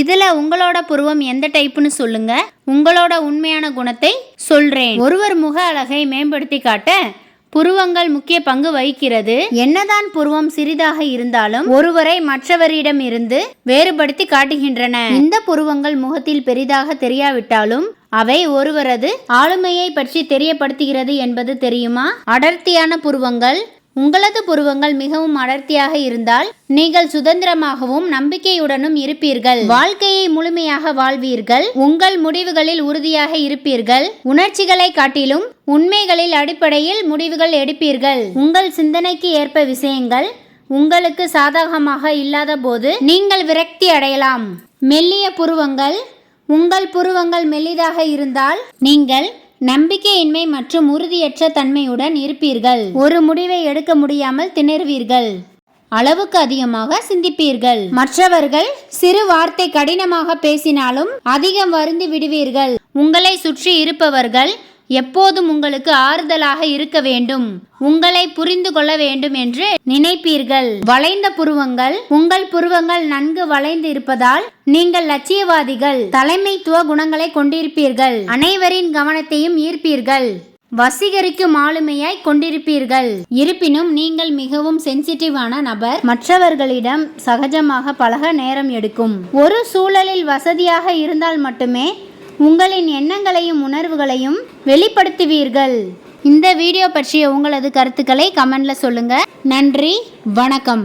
இதுல உங்களோட புருவம் எந்த டைப்புன்னு சொல்லுங்க. உங்களோட உண்மையான குணத்தை சொல்றேன். ஒருவர் முக அழகை மேம்படுத்தி காட்ட புருவங்கள் முக்கிய பங்கு வகிக்கிறது. என்னதான் புருவம் சிறிதாக இருந்தாலும் ஒருவரை மற்றவரிடம் இருந்து வேறுபடுத்தி காட்டுகின்றன. இந்த புருவங்கள் முகத்தில் பெரிதாக தெரியாவிட்டாலும் அவை ஒருவரது ஆளுமையை பற்றி தெரியப்படுத்துகிறது என்பது தெரியுமா? அடர்த்தியான புருவங்கள் உங்களது புருவங்கள் மிகவும் அடர்த்தியாக இருந்தால் நீங்கள் சுதந்திரமாகவும் நம்பிக்கையுடனும் இருப்பீர்கள். வாழ்க்கையை முழுமையாக வாழ்வீர்கள். உங்கள் முடிவுகளில் உறுதியாக இருப்பீர்கள். உணர்ச்சிகளை காட்டிலும் உண்மைகளில் அடிப்படையில் முடிவுகள் எடுப்பீர்கள். உங்கள் சிந்தனைக்கு ஏற்ப விஷயங்கள் உங்களுக்கு சாதகமாக இல்லாத போது நீங்கள் விரக்தி அடையலாம். மெல்லிய புருவங்கள் உங்கள் புருவங்கள் மெல்லிதாக இருந்தால் நீங்கள் நம்பிக்கையின்மை மற்றும் உறுதியற்ற தன்மையுடன் இருப்பீர்கள். ஒரு முடிவை எடுக்க முடியாமல் திணறுவீர்கள். அளவுக்கு அதிகமாக சிந்திப்பீர்கள். மற்றவர்கள் சிறு வார்த்தை கடினமாக பேசினாலும் அதிகம் வருந்து விடுவீர்கள். உங்களை சுற்றி இருப்பவர்கள் எப்போதும் உங்களுக்கு ஆறுதலாக இருக்க வேண்டும். உங்களை புரிந்து கொள்ள வேண்டும் என்று நினைப்பீர்கள். வளைந்த புருவங்கள் உங்கள் புருவங்கள் நன்கு வளைந்து இருப்பதால் நீங்கள் லட்சியவாதிகள் தலைமைத்துவ குணங்களை கொண்டிருப்பீர்கள். அனைவரின் கவனத்தையும் ஈர்ப்பீர்கள். வசீகரிக்கும் ஆளுமையாய் கொண்டிருப்பீர்கள். இருப்பினும் நீங்கள் மிகவும் சென்சிட்டிவான நபர். மற்றவர்களிடம் சகஜமாக பழக நேரம் எடுக்கும். ஒரு சூழலில் வசதியாக இருந்தால் மட்டுமே உங்களின் எண்ணங்களையும் உணர்வுகளையும் வெளிப்படுத்துவீர்கள். இந்த வீடியோ பற்றிய உங்களது கருத்துக்களை கமெண்ட்ல சொல்லுங்க. நன்றி வணக்கம்.